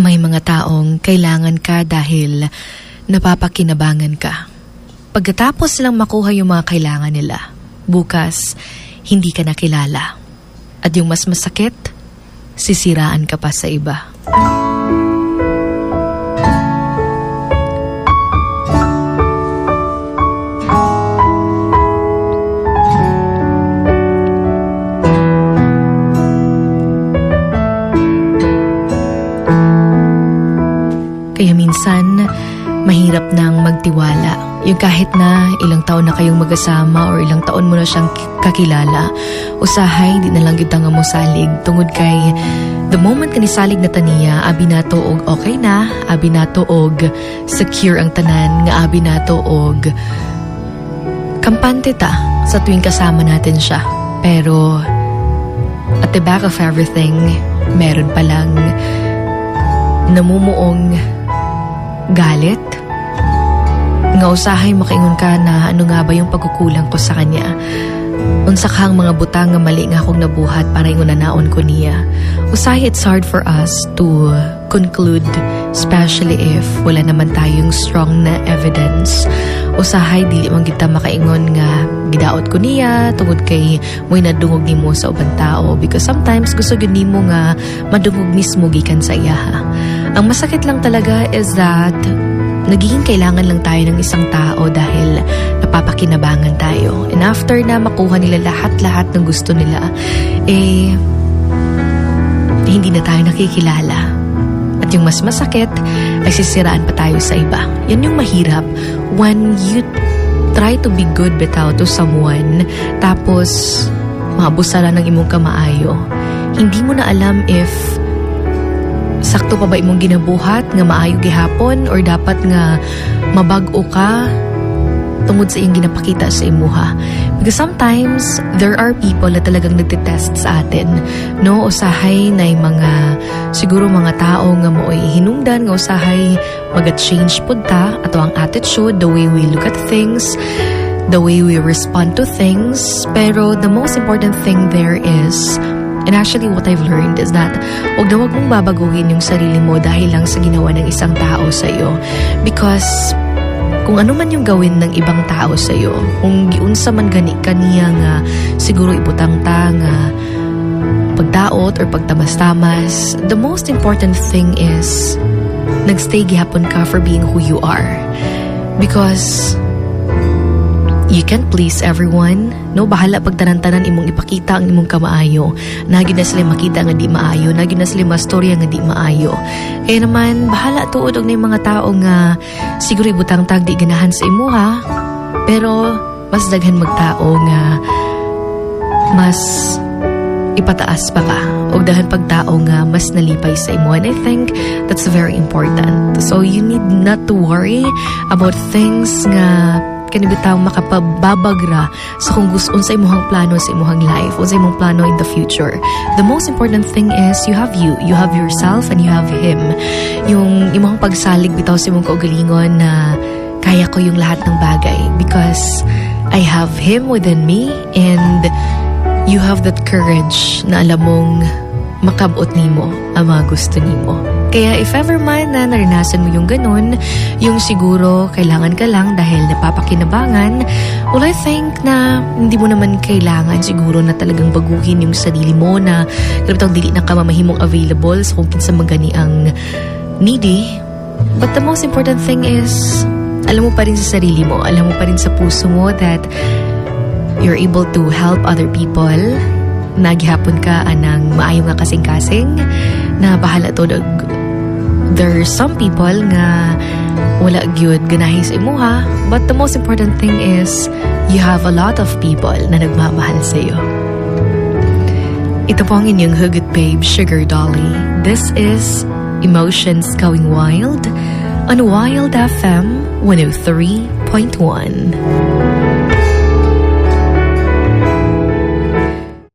May mga taong kailangan ka dahil napapakinabangan ka. Pagkatapos silang makuha yung mga kailangan nila, bukas, hindi ka nakilala. At yung mas masakit, sisiraan ka pa sa iba. Nang magtiwala. Yung kahit na ilang taon na kayong magkasama or ilang taon mo na siyang kakilala, usahay, di na lang kita nga mo salig. Tungod kay, the moment ka ni salig na taniya, abi na to og okay na, abi na to og secure ang tanan, nga abi na to og kampante ta sa tuwing kasama natin siya. Pero, at the back of everything, meron palang namumuong galit. Nga usahay makaingon ka na ano nga ba yung pagkukulang ko sa kanya. Unsa kang mga butang nga mali nga akong nabuhat para ingon na naon ko niya. Usahay it's hard for us to conclude especially if wala naman tayong strong na evidence. Usahay dili man kita makaingon nga gidaot ko niya tungod kay mo'y nadungog nimo sa ubang tao because sometimes gusto gyud nimo nga madungog mismo gikan sa iya. ha. Ang masakit lang talaga is that nagiging kailangan lang tayo ng isang tao dahil napapakinabangan tayo. And after na makuha nila lahat-lahat ng gusto nila, eh, hindi na tayo nakikilala. At yung mas masakit, ay sisiraan pa tayo sa iba. Yan yung mahirap when you try to be good bitaw to someone, tapos maabusala ng imong kamaayo. Hindi mo na alam if sakto pa ba imong ginabuhat nga maayo gihapon or dapat nga mabag-o ka tungod sa iyong ginapakita sa imuha. Because sometimes, there are people na talagang nagtitest sa atin. No, usahay na mga, siguro mga tao nga mo ay hinungdan, nga usahay mag-change po ta, ato ang attitude, the way we look at things, the way we respond to things. Pero the most important thing there is, And actually, what I've learned is that huwag na huwag mong babaguhin yung sarili mo dahil lang sa ginawa ng isang tao sa'yo. Because kung ano man yung gawin ng ibang tao sa'yo, kung giunsa man gani kaniya nga siguro ibutang ta nga pagdaot or pagtamas-tamas, the most important thing is nagstay gihapon ka for being who you are. Because you can't please everyone. No, bahala pag tanan-tanan imong ipakita ang imong kamaayo. Nagi na sila makita nga di maayo, nagi na sila mastorya nga di maayo. Kaya naman, bahala tuod og na mga tao nga siguro ibutang tag di ganahan sa imo ha. Pero mas daghan magtao nga mas ipataas pa ka o dahan pagtao nga mas nalipay sa imo and I think that's very important so you need not to worry about things nga kanibitaw makapababagra sa kung gusto sa imuhang plano sa imuhang life o sa imong plano in the future the most important thing is you have you you have yourself and you have him yung imong pagsalig bitaw sa imong kaugalingon na kaya ko yung lahat ng bagay because I have him within me and you have that courage na alam mong makabot nimo ang mga gusto nimo. Kaya if ever man na naranasan mo yung ganun, yung siguro kailangan ka lang dahil napapakinabangan, well I think na hindi mo naman kailangan siguro na talagang baguhin yung sarili mo na ganitong dili na ka mamahimong available sa kung kinsa magani ang needy. But the most important thing is, alam mo pa rin sa sarili mo, alam mo pa rin sa puso mo that you're able to help other people naghihapon ka anang maayo nga kasing-kasing na bahala to there are some people nga wala gyud ganahi sa imuha but the most important thing is you have a lot of people na nagmamahal sa iyo. Ito po ang inyong hugot babe Sugar Dolly. This is Emotions Going Wild on Wild FM 103.1